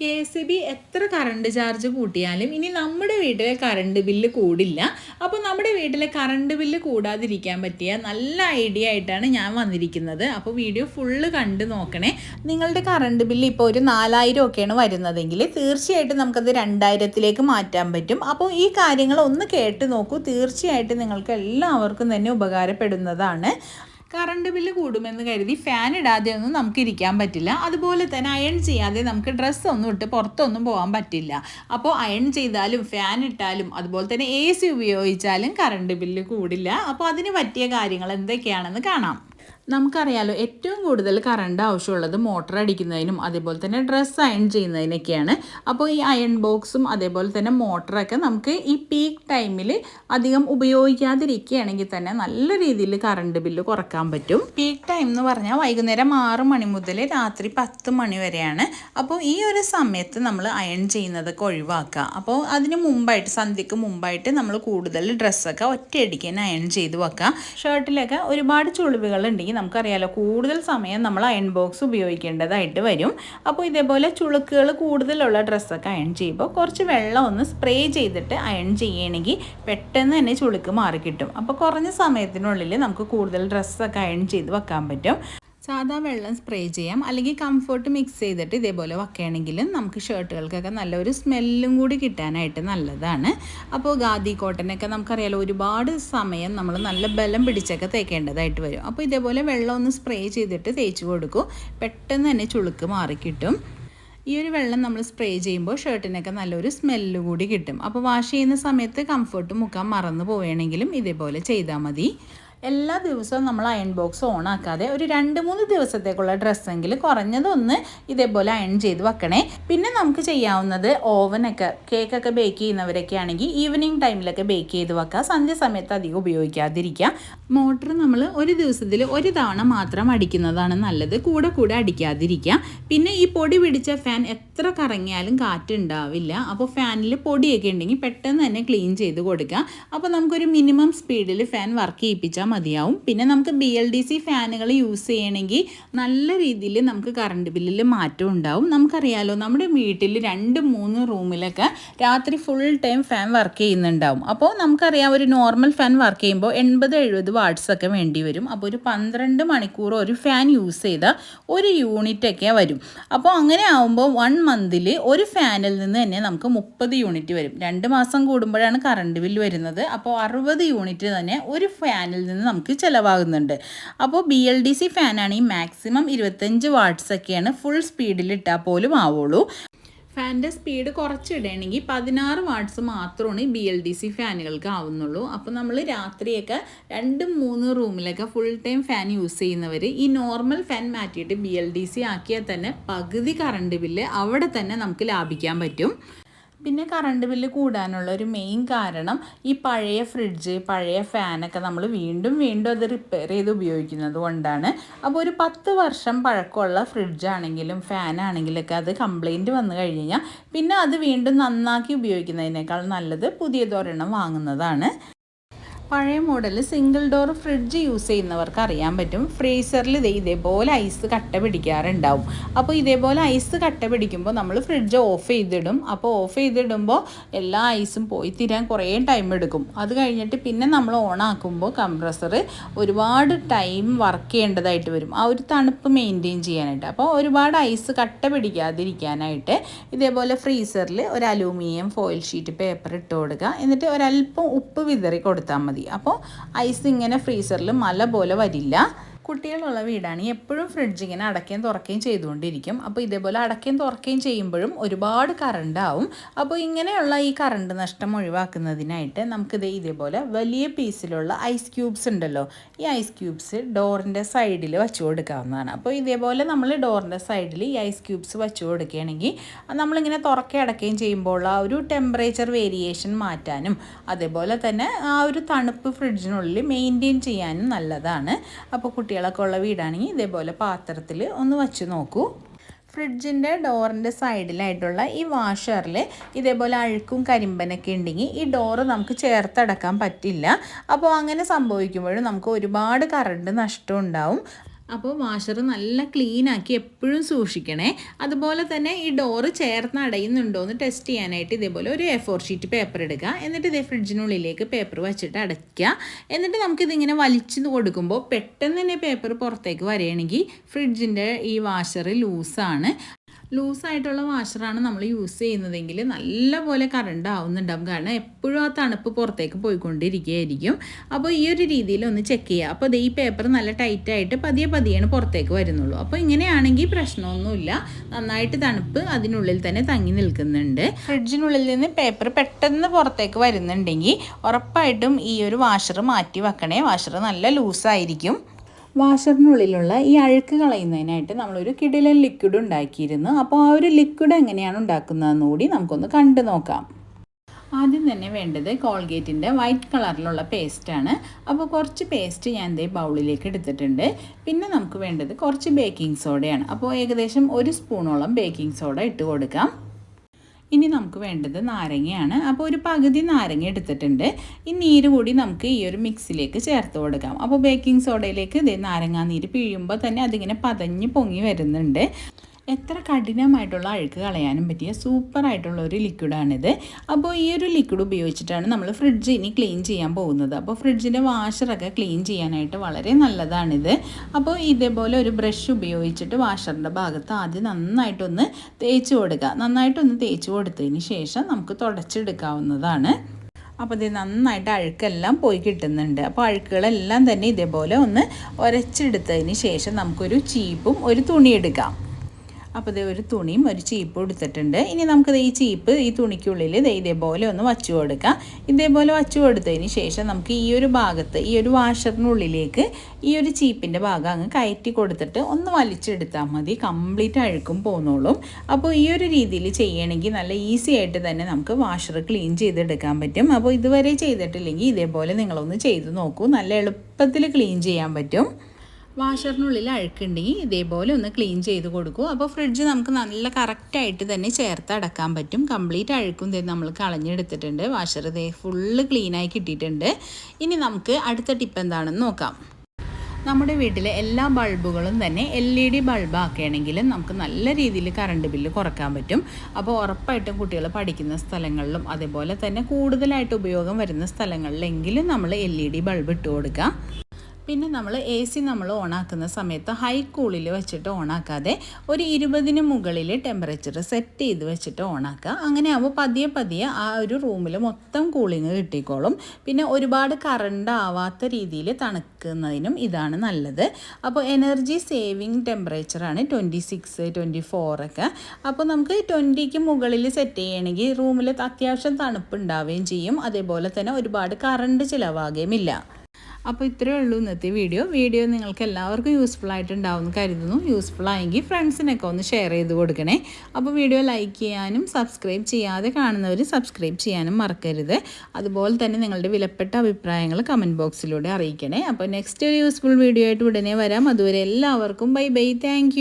K S B എത്ര current charge കൂട്ടിയാലും ഇനി നമ്മുടെ വീട്ടിലെ കറണ്ട് ബില്ല് കൂടില്ല. അപ്പോൾ നമ്മുടെ വീട്ടിലെ കറണ്ട് ബില്ല് കൂടാതിരിക്കാൻ പറ്റിയ നല്ല ഐഡിയ ആയിട്ടാണ് ഞാൻ വന്നിരിക്കുന്നത്. അപ്പോൾ വീഡിയോ ഫുള്ള് കണ്ട് നോക്കണേ. നിങ്ങളുടെ കറണ്ട് ബില്ല് ഇപ്പോൾ ഒരു നാലായിരം ഒക്കെയാണ് വരുന്നതെങ്കിൽ തീർച്ചയായിട്ടും നമുക്കത് രണ്ടായിരത്തിലേക്ക് മാറ്റാൻ പറ്റും. അപ്പോൾ ഈ കാര്യങ്ങൾ ഒന്ന് കേട്ട് നോക്കൂ. തീർച്ചയായിട്ടും നിങ്ങൾക്ക് എല്ലാവർക്കും തന്നെ ഉപകാരപ്പെടുന്നതാണ്. കറണ്ട് ബില്ല് കൂടുമെന്ന് കരുതി ഫാൻ ഇടാതെ ഒന്നും നമുക്ക് ഇരിക്കാൻ പറ്റില്ല. അതുപോലെ തന്നെ അയൺ ചെയ്യാതെ നമുക്ക് ഡ്രസ്സ് ഒന്നും ഇട്ട് പുറത്തൊന്നും പോകാൻ പറ്റില്ല. അപ്പോൾ അയൺ ചെയ്താലും ഫാൻ ഇട്ടാലും അതുപോലെ തന്നെ എ സി ഉപയോഗിച്ചാലും കറണ്ട് ബില്ല് കൂടില്ല. അപ്പോൾ അതിന് പറ്റിയ കാര്യങ്ങൾ എന്തൊക്കെയാണെന്ന് കാണാം. നമുക്കറിയാലോ ഏറ്റവും കൂടുതൽ കറണ്ട് ആവശ്യമുള്ളത് മോട്ടർ അടിക്കുന്നതിനും അതേപോലെ തന്നെ ഡ്രസ്സ് അയൺ ചെയ്യുന്നതിനൊക്കെയാണ്. അപ്പോൾ ഈ അയൺ ബോക്സും അതേപോലെ തന്നെ മോട്ടറൊക്കെ നമുക്ക് ഈ പീക്ക് ടൈമിൽ അധികം ഉപയോഗിക്കാതിരിക്കുകയാണെങ്കിൽ തന്നെ നല്ല രീതിയിൽ കറണ്ട് ബില്ല് കുറയ്ക്കാൻ പറ്റും. പീക്ക് ടൈം എന്ന് പറഞ്ഞാൽ വൈകുന്നേരം ആറ് മണി മുതൽ രാത്രി പത്ത് മണി വരെയാണ്. അപ്പോൾ ഈ ഒരു സമയത്ത് നമ്മൾ അയൺ ചെയ്യുന്നതൊക്കെ ഒഴിവാക്കുക. അപ്പോൾ അതിന് മുമ്പായിട്ട് സന്ധ്യക്ക് മുമ്പായിട്ട് നമ്മൾ കൂടുതൽ ഡ്രസ്സൊക്കെ ഒറ്റയടിക്കാൻ അയൺ ചെയ്ത് വെക്കുക. ഷർട്ടിലൊക്കെ ഒരുപാട് ചുളിവുകൾ ഉണ്ടെങ്കിൽ നമുക്കറിയാലോ കൂടുതൽ സമയം നമ്മൾ അയൺ ബോക്സ് ഉപയോഗിക്കേണ്ടതായിട്ട് വരും. അപ്പോൾ ഇതേപോലെ ചുളുക്കുകൾ കൂടുതലുള്ള ഡ്രസ്സൊക്കെ അയൺ ചെയ്യുമ്പോൾ കുറച്ച് വെള്ളം ഒന്ന് സ്പ്രേ ചെയ്തിട്ട് അയൺ ചെയ്യണമെങ്കിൽ പെട്ടെന്ന് തന്നെ ചുളുക്ക് മാറിക്കിട്ടും. അപ്പോൾ കുറഞ്ഞ സമയത്തിനുള്ളിൽ നമുക്ക് കൂടുതൽ ഡ്രസ്സൊക്കെ അയൺ ചെയ്ത് വെക്കാൻ പറ്റും. സാധാ വെള്ളം സ്പ്രേ ചെയ്യാം. അല്ലെങ്കിൽ കംഫർട്ട് മിക്സ് ചെയ്തിട്ട് ഇതേപോലെ വയ്ക്കുകയാണെങ്കിലും നമുക്ക് ഷർട്ടുകൾക്കൊക്കെ നല്ലൊരു സ്മെല്ലും കൂടി കിട്ടാനായിട്ട് നല്ലതാണ്. അപ്പോൾ ഗാദി കോട്ടനൊക്കെ നമുക്കറിയാലോ ഒരുപാട് സമയം നമ്മൾ നല്ല ബലം പിടിച്ചൊക്കെ തേക്കേണ്ടതായിട്ട് വരും. അപ്പോൾ ഇതേപോലെ വെള്ളം ഒന്ന് സ്പ്രേ ചെയ്തിട്ട് തേച്ച് കൊടുക്കും. പെട്ടെന്ന് തന്നെ ചുളുക്ക് മാറിക്കിട്ടും. ഈ ഒരു വെള്ളം നമ്മൾ സ്പ്രേ ചെയ്യുമ്പോൾ ഷർട്ടിനൊക്കെ നല്ലൊരു സ്മെല്ല് കൂടി കിട്ടും. അപ്പോൾ വാഷ് ചെയ്യുന്ന സമയത്ത് കംഫർട്ട് മുക്കാൻ മറന്നു പോവുകയാണെങ്കിലും ഇതേപോലെ ചെയ്താൽ മതി. എല്ലാ ദിവസവും നമ്മൾ അയൺ ബോക്സ് ഓൺ ആക്കാതെ ഒരു രണ്ട് മൂന്ന് ദിവസത്തേക്കുള്ള ഡ്രസ്സെങ്കിലും കുറഞ്ഞതൊന്ന് ഇതേപോലെ അയൺ ചെയ്ത് വെക്കണേ. പിന്നെ നമുക്ക് ചെയ്യാവുന്നത് ഓവനൊക്കെ കേക്കൊക്കെ ബേക്ക് ചെയ്യുന്നവരൊക്കെ ആണെങ്കിൽ ഈവനിങ് ടൈമിലൊക്കെ ബേക്ക് ചെയ്ത് വെക്കുക. സന്ധ്യ സമയത്ത് അധികം ഉപയോഗിക്കാതിരിക്കുക. മോട്ടർ നമ്മൾ ഒരു ദിവസത്തിൽ ഒരു തവണ മാത്രം അടിക്കുന്നതാണ് നല്ലത്. കൂടെ കൂടെ അടിക്കാതിരിക്കുക. പിന്നെ ഈ പൊടി പിടിച്ച ഫാൻ എത്ര കറങ്ങിയാലും കാറ്റ് ഉണ്ടാവില്ല. അപ്പോൾ ഫാനിൽ പൊടിയൊക്കെ ഉണ്ടെങ്കിൽ പെട്ടെന്ന് തന്നെ ക്ലീൻ ചെയ്ത് കൊടുക്കുക. അപ്പോൾ നമുക്കൊരു മിനിമം സ്പീഡിൽ ഫാൻ വർക്ക് ചെയ്യിപ്പിച്ചാൽ മതിയാവും. പിന്നെ നമുക്ക് ബി എൽ ഡി സി ഫാനുകൾ യൂസ് ചെയ്യണമെങ്കിൽ നല്ല രീതിയിൽ നമുക്ക് കറണ്ട് ബില്ലിൽ മാറ്റം ഉണ്ടാവും. നമുക്കറിയാലോ നമ്മുടെ വീട്ടിൽ രണ്ട് മൂന്ന് റൂമിലൊക്കെ രാത്രി ഫുൾ ടൈം ഫാൻ വർക്ക് ചെയ്യുന്നുണ്ടാവും. അപ്പോൾ നമുക്കറിയാം ഒരു നോർമൽ ഫാൻ വർക്ക് ചെയ്യുമ്പോൾ എൺപത് എഴുപത് വാട്ട്സൊക്കെ വേണ്ടി വരും. അപ്പോൾ ഒരു പന്ത്രണ്ട് മണിക്കൂർ ഒരു ഫാൻ യൂസ് ചെയ്താൽ ഒരു യൂണിറ്റൊക്കെ വരും. അപ്പോൾ അങ്ങനെ ആവുമ്പോൾ വൺ മന്തിൽ ഒരു ഫാനിൽ നിന്ന് തന്നെ നമുക്ക് മുപ്പത് യൂണിറ്റ് വരും. രണ്ട് മാസം കൂടുമ്പോഴാണ് കറണ്ട് ബില്ല് വരുന്നത്. അപ്പോൾ അറുപത് യൂണിറ്റ് തന്നെ ഒരു ഫാനിൽ നിന്ന് നമുക്ക് ചിലവാകുന്നുണ്ട്. അപ്പോൾ ബി എൽ ഡി സി ഫാനാണെങ്കിൽ മാക്സിമം ഇരുപത്തഞ്ച് വാട്ട്സൊക്കെയാണ് ഫുൾ സ്പീഡിൽ ഇട്ടാൽ പോലും ആവുള്ളൂ. ഫാനിന്റെ സ്പീഡ് കുറച്ചിടണമെങ്കിൽ പതിനാറ് വാട്ട്സ് മാത്രമാണ് ബി എൽ ഡി സി ഫാനുകൾക്ക് ആവുന്നുള്ളൂ. അപ്പോൾ നമ്മൾ രാത്രിയൊക്കെ രണ്ട് മൂന്ന് റൂമിലൊക്കെ ഫുൾ ടൈം ഫാൻ യൂസ് ചെയ്യുന്നവർ ഈ നോർമൽ ഫാൻ മാറ്റിയിട്ട് ബി എൽ ഡി സി ആക്കിയാൽ തന്നെ പകുതി കറണ്ട് ബില്ല് അവിടെ തന്നെ നമുക്ക് ലാഭിക്കാൻ പറ്റും. പിന്നെ കറണ്ട് ബില്ല് കൂടാനുള്ള ഒരു മെയിൻ കാരണം ഈ പഴയ ഫ്രിഡ്ജ് പഴയ ഫാനൊക്കെ നമ്മൾ വീണ്ടും വീണ്ടും അത് റിപ്പയർ ചെയ്ത് ഉപയോഗിക്കുന്നത് കൊണ്ടാണ്. അപ്പോൾ ഒരു പത്ത് വർഷം പഴക്കമുള്ള ഫ്രിഡ്ജാണെങ്കിലും ഫാനാണെങ്കിലൊക്കെ അത് കംപ്ലൈന്റ് വന്നു കഴിഞ്ഞാൽ പിന്നെ അത് വീണ്ടും നന്നാക്കി ഉപയോഗിക്കുന്നതിനേക്കാൾ നല്ലത് പുതിയതൊരെണ്ണം വാങ്ങുന്നതാണ്. പഴയ model single door fridge use ചെയ്യുന്നവർക്ക് അറിയാൻ പറ്റും. ഫ്രീസറിൽ ഇത് ഇതേപോലെ ഐസ് കട്ട പിടിക്കാറുണ്ടാവും. അപ്പോൾ ഇതേപോലെ ഐസ് കട്ട പിടിക്കുമ്പോൾ നമ്മൾ ഫ്രിഡ്ജ് ഓഫ് ചെയ്തിടും. അപ്പോൾ ഓഫ് ചെയ്തിടുമ്പോൾ എല്ലാ ഐസും പോയി തീരാൻ കുറേ ടൈം എടുക്കും. അത് കഴിഞ്ഞിട്ട് പിന്നെ നമ്മൾ ഓൺ ആക്കുമ്പോൾ കംപ്രസർ ഒരുപാട് ടൈം വർക്ക് ചെയ്യേണ്ടതായിട്ട് വരും. ആ ഒരു തണുപ്പ് മെയിന്റെയിൻ ചെയ്യാനായിട്ട്. അപ്പോൾ ഒരുപാട് ഐസ് കട്ട പിടിക്കാതിരിക്കാനായിട്ട് ഇതേപോലെ ഫ്രീസറിൽ ഒരു അലൂമിനിയം ഫോയിൽ ഷീറ്റ് പേപ്പർ ഇട്ട് കൊടുക്കുക. എന്നിട്ട് ഒരല്പം ഉപ്പ് വിതറി കൊടുത്താൽ മതി. അപ്പോൾ ഐസ് ഇങ്ങനെ ഫ്രീസറിൽ മല പോലെ വരില്ല. കുട്ടികളുള്ള വീടാണ്. എപ്പോഴും ഫ്രിഡ്ജ് ഇങ്ങനെ അടയ്ക്കുകയും തുറക്കുകയും ചെയ്തുകൊണ്ടിരിക്കും. അപ്പോൾ ഇതേപോലെ അടക്കുകയും തുറക്കുകയും ചെയ്യുമ്പോഴും ഒരുപാട് കറണ്ട് ആവും അപ്പോൾ ഇങ്ങനെയുള്ള ഈ കറണ്ട് നഷ്ടം ഒഴിവാക്കുന്നതിനായിട്ട് നമുക്കിത് ഇതേപോലെ വലിയ പീസിലുള്ള ഐസ് ക്യൂബ്സ് ഉണ്ടല്ലോ. ഈ ഐസ് ക്യൂബ്സ് ഡോറിന്റെ സൈഡിൽ വെച്ച് കൊടുക്കാവുന്നതാണ്. അപ്പോൾ ഇതേപോലെ നമ്മൾ ഡോറിന്റെ സൈഡിൽ ഈ ഐസ് ക്യൂബ്സ് വെച്ച് കൊടുക്കുകയാണെങ്കിൽ നമ്മളിങ്ങനെ തുറക്കുകയും അടക്കുകയും ചെയ്യുമ്പോൾ ആ ഒരു ടെമ്പറേച്ചർ വേരിയേഷൻ മാറ്റാനും അതേപോലെ തന്നെ ആ ഒരു തണുപ്പ് ഫ്രിഡ്ജിനുള്ളിൽ മെയിന്റെയിൻ ചെയ്യാനും നല്ലതാണ്. അപ്പോൾ കുട്ടികളൊക്കെ ഉള്ള വീടാണെങ്കിൽ ഇതേപോലെ പാത്രത്തിൽ ഒന്ന് വച്ച് നോക്കൂ. ഫ്രിഡ്ജിന്റെ ഡോറിന്റെ സൈഡിലായിട്ടുള്ള ഈ വാഷറിൽ ഇതേപോലെ അഴുക്കും കരിമ്പനൊക്കെ ഉണ്ടെങ്കിൽ ഈ ഡോറ് നമുക്ക് ചേർത്തടക്കാൻ പറ്റില്ല. അപ്പോൾ അങ്ങനെ സംഭവിക്കുമ്പോഴും നമുക്ക് ഒരുപാട് കറണ്ട് നഷ്ടം ഉണ്ടാവും. അപ്പോൾ വാഷർ നല്ല ക്ലീനാക്കി എപ്പോഴും സൂക്ഷിക്കണേ. അതുപോലെ തന്നെ ഈ ഡോറ് ചേർന്ന് അടയുന്നുണ്ടോ എന്ന് ടെസ്റ്റ് ചെയ്യാനായിട്ട് ഇതേപോലെ ഒരു എ ഫോർ ഷീറ്റ് പേപ്പർ എടുക്കുക എന്നിട്ട് ഇതേ ഫ്രിഡ്ജിനുള്ളിലേക്ക് പേപ്പർ വെച്ചിട്ട് അടയ്ക്കുക. എന്നിട്ട് നമുക്കിതിങ്ങനെ വലിച്ചു കൊടുക്കുമ്പോൾ പെട്ടെന്ന് തന്നെ പേപ്പർ പുറത്തേക്ക് വരികയാണെങ്കിൽ ഫ്രിഡ്ജിന്റെ ഈ വാഷർ ലൂസാണ് ലൂസായിട്ടുള്ള വാഷറാണ് നമ്മൾ യൂസ് ചെയ്യുന്നതെങ്കിൽ നല്ലപോലെ കറണ്ട് ആവുന്നുണ്ടാവും. കാരണം എപ്പോഴും ആ തണുപ്പ് പുറത്തേക്ക് പോയിക്കൊണ്ടിരിക്കുകയായിരിക്കും. അപ്പോൾ ഈ ഒരു രീതിയിൽ ഒന്ന് ചെക്ക് ചെയ്യുക. അപ്പോൾ അത് ഈ പേപ്പർ നല്ല ടൈറ്റായിട്ട് പതിയെ പതിയാണ് പുറത്തേക്ക് വരുന്നുള്ളൂ. അപ്പോൾ ഇങ്ങനെയാണെങ്കിൽ പ്രശ്നമൊന്നുമില്ല. നന്നായിട്ട് തണുപ്പ് അതിനുള്ളിൽ തന്നെ തങ്ങി നിൽക്കുന്നുണ്ട്. ഫ്രിഡ്ജിനുള്ളിൽ നിന്ന് പേപ്പർ പെട്ടെന്ന് പുറത്തേക്ക് വരുന്നുണ്ടെങ്കിൽ ഉറപ്പായിട്ടും ഈ ഒരു വാഷർ മാറ്റി വെക്കണേ. വാഷർ നല്ല ലൂസായിരിക്കും. വാഷറിനുള്ളിലുള്ള ഈ അഴുക്ക് കളയുന്നതിനായിട്ട് നമ്മളൊരു കിടിലൻ ലിക്വിഡ് ഉണ്ടാക്കിയിരുന്നു. അപ്പോൾ ആ ഒരു ലിക്വിഡ് എങ്ങനെയാണ് ഉണ്ടാക്കുന്നതെന്ന് കൂടി നമുക്കൊന്ന് കണ്ടു നോക്കാം. ആദ്യം തന്നെ വേണ്ടത് കോൾഗേറ്റിന്റെ വൈറ്റ് കളറിലുള്ള പേസ്റ്റാണ് അപ്പോൾ കുറച്ച് പേസ്റ്റ് ഞാൻ ഇതേ ബൗളിലേക്ക് എടുത്തിട്ടുണ്ട്. പിന്നെ നമുക്ക് വേണ്ടത് കുറച്ച് ബേക്കിംഗ് സോഡയാണ് അപ്പോൾ ഏകദേശം ഒരു സ്പൂണോളം ബേക്കിംഗ് സോഡ ഇട്ട് കൊടുക്കാം. ഇനി നമുക്ക് വേണ്ടത് നാരങ്ങയാണ്. അപ്പോൾ ഒരു പകുതി നാരങ്ങ എടുത്തിട്ടുണ്ട്. ഈ നീര് കൂടി നമുക്ക് ഈ ഒരു മിക്സിലേക്ക് ചേർത്ത് കൊടുക്കാം. അപ്പോൾ ബേക്കിംഗ് സോഡയിലേക്ക് ഇതേ നാരങ്ങാ നീര് പിഴിയുമ്പോൾ തന്നെ അതിങ്ങനെ പതഞ്ഞ് പൊങ്ങി വരുന്നുണ്ട്. എത്ര കഠിനമായിട്ടുള്ള അഴുക്ക് കളയാനും പറ്റിയ സൂപ്പറായിട്ടുള്ള ഒരു ലിക്വിഡാണിത് അപ്പോൾ ഈ ഒരു ലിക്വിഡ് ഉപയോഗിച്ചിട്ടാണ് നമ്മൾ ഫ്രിഡ്ജ് ഇനി ക്ലീൻ ചെയ്യാൻ പോകുന്നത്. അപ്പോൾ ഫ്രിഡ്ജിന്റെ വാഷറൊക്കെ ക്ലീൻ ചെയ്യാനായിട്ട് വളരെ നല്ലതാണിത്. അപ്പോൾ ഇതേപോലെ ഒരു ബ്രഷ് ഉപയോഗിച്ചിട്ട് വാഷറിന്റെ ഭാഗത്ത് ആദ്യം നന്നായിട്ടൊന്ന് തേച്ച് കൊടുക്കുക നന്നായിട്ടൊന്ന് തേച്ച് കൊടുത്തതിന് ശേഷം നമുക്ക് തുടച്ചെടുക്കാവുന്നതാണ്. അപ്പോൾ ഇത് നന്നായിട്ട് അഴുക്കെല്ലാം പോയി കിട്ടുന്നുണ്ട്. അപ്പോൾ അഴുക്കുകളെല്ലാം തന്നെ ഇതേപോലെ ഒന്ന് ഒരച്ചെടുത്തതിന് ശേഷം നമുക്കൊരു ചീപ്പും ഒരു തുണി എടുക്കാം. അപ്പോൾ ഇത് ഒരു തുണിയും ഒരു ചീപ്പും എടുത്തിട്ടുണ്ട്. ഇനി നമുക്കത് ഈ ചീപ്പ് ഈ തുണിക്കുള്ളിൽ ദേ ഇതേപോലെ ഒന്ന് വച്ചു കൊടുക്കാം. ഇതേപോലെ വച്ചു കൊടുത്തതിന് ശേഷം നമുക്ക് ഈ ഒരു ഭാഗത്ത് ഈ ഒരു വാഷറിനുള്ളിലേക്ക് ഈ ഒരു ചീപ്പിന്റെ ഭാഗം അങ്ങ് കയറ്റി കൊടുത്തിട്ട് ഒന്ന് വലിച്ചെടുത്താൽ മതി. കംപ്ലീറ്റ് അഴുക്കും പോന്നോളും. അപ്പോൾ ഈ ഒരു രീതിയിൽ ചെയ്യണമെങ്കിൽ നല്ല ഈസി ആയിട്ട് തന്നെ നമുക്ക് വാഷർ ക്ലീൻ ചെയ്തെടുക്കാൻ പറ്റും. അപ്പോൾ ഇതുവരെ ചെയ്തിട്ടില്ലെങ്കിൽ ഇതേപോലെ നിങ്ങളൊന്ന് ചെയ്ത് നോക്കൂ. നല്ല എളുപ്പത്തിൽ ക്ലീൻ ചെയ്യാൻ പറ്റും. വാഷറിനുള്ളിൽ അഴുക്കുണ്ടെങ്കിൽ ഇതേപോലെ ഒന്ന് ക്ലീൻ ചെയ്ത് കൊടുക്കും. അപ്പോൾ ഫ്രിഡ്ജ് നമുക്ക് നല്ല കറക്റ്റായിട്ട് തന്നെ ചേർത്ത് അടക്കാൻ പറ്റും. കംപ്ലീറ്റ് അഴുക്കും തന്നെ നമ്മൾ കളഞ്ഞെടുത്തിട്ടുണ്ട്. വാഷർ ഇതേ ഫുള്ള് ക്ലീനായി കിട്ടിയിട്ടുണ്ട്. ഇനി നമുക്ക് അടുത്ത ടിപ്പ് എന്താണെന്ന് നോക്കാം. നമ്മുടെ വീട്ടിലെ എല്ലാ ബൾബുകളും തന്നെ എൽ ഇ ഡി ബൾബാക്കുകയാണെങ്കിൽ നമുക്ക് നല്ല രീതിയിൽ കറണ്ട് ബില്ല് കുറയ്ക്കാൻ പറ്റും. അപ്പോൾ ഉറപ്പായിട്ടും കുട്ടികൾ പഠിക്കുന്ന സ്ഥലങ്ങളിലും അതേപോലെ തന്നെ കൂടുതലായിട്ട് ഉപയോഗം വരുന്ന സ്ഥലങ്ങളിലെങ്കിലും നമ്മൾ എൽ ഇ ഡി ബൾബ് ഇട്ട് കൊടുക്കുക. പിന്നെ നമ്മൾ എ സി നമ്മൾ ഓണാക്കുന്ന സമയത്ത് ഹൈ കൂളിൽ വെച്ചിട്ട് ഓണാക്കാതെ ഒരു ഇരുപതിന് മുകളിൽ ടെമ്പറേച്ചർ സെറ്റ് ചെയ്ത് വെച്ചിട്ട് ഓണാക്കുക. അങ്ങനെ ആകുമ്പോൾ പതിയെ പതിയെ ആ ഒരു റൂമിൽ മൊത്തം കൂളിങ് കിട്ടിക്കോളും. പിന്നെ ഒരുപാട് കറണ്ട് ആവാത്ത രീതിയിൽ തണുക്കുന്നതിനും ഇതാണ് നല്ലത്. അപ്പോൾ എനർജി സേവിങ് ടെമ്പറേച്ചറാണ് ട്വന്റി സിക്സ് ട്വന്റി ഫോറൊക്കെ അപ്പോൾ നമുക്ക് ട്വന്റിക്ക് മുകളിൽ സെറ്റ് ചെയ്യണമെങ്കിൽ റൂമിൽ അത്യാവശ്യം തണുപ്പ് ഉണ്ടാവുകയും ചെയ്യും. അതേപോലെ തന്നെ ഒരുപാട് കറണ്ട് ചിലവാകുകയും ഇല്ല അപ്പോൾ ഇത്രയേ ഉള്ളൂ ഇന്നത്തെ വീഡിയോ. വീഡിയോ നിങ്ങൾക്ക് എല്ലാവർക്കും യൂസ്ഫുൾ ആയിട്ടുണ്ടാവും എന്ന് കരുതുന്നു. യൂസ്ഫുൾ ആയെങ്കിൽ ഫ്രണ്ട്സിനൊക്കെ ഒന്ന് ഷെയർ ചെയ്ത് കൊടുക്കണേ. അപ്പോൾ വീഡിയോ ലൈക്ക് ചെയ്യാനും സബ്സ്ക്രൈബ് ചെയ്യാതെ കാണുന്നവർ സബ്സ്ക്രൈബ് ചെയ്യാനും മറക്കരുത്. അതുപോലെ തന്നെ നിങ്ങളുടെ വിലപ്പെട്ട അഭിപ്രായങ്ങൾ കമന്റ് ബോക്സിലൂടെ അറിയിക്കണേ. അപ്പോൾ നെക്സ്റ്റ് ഒരു യൂസ്ഫുൾ വീഡിയോ ആയിട്ട് ഉടനെ വരാം. അതുവരെ എല്ലാവർക്കും ബൈ ബൈ താങ്ക്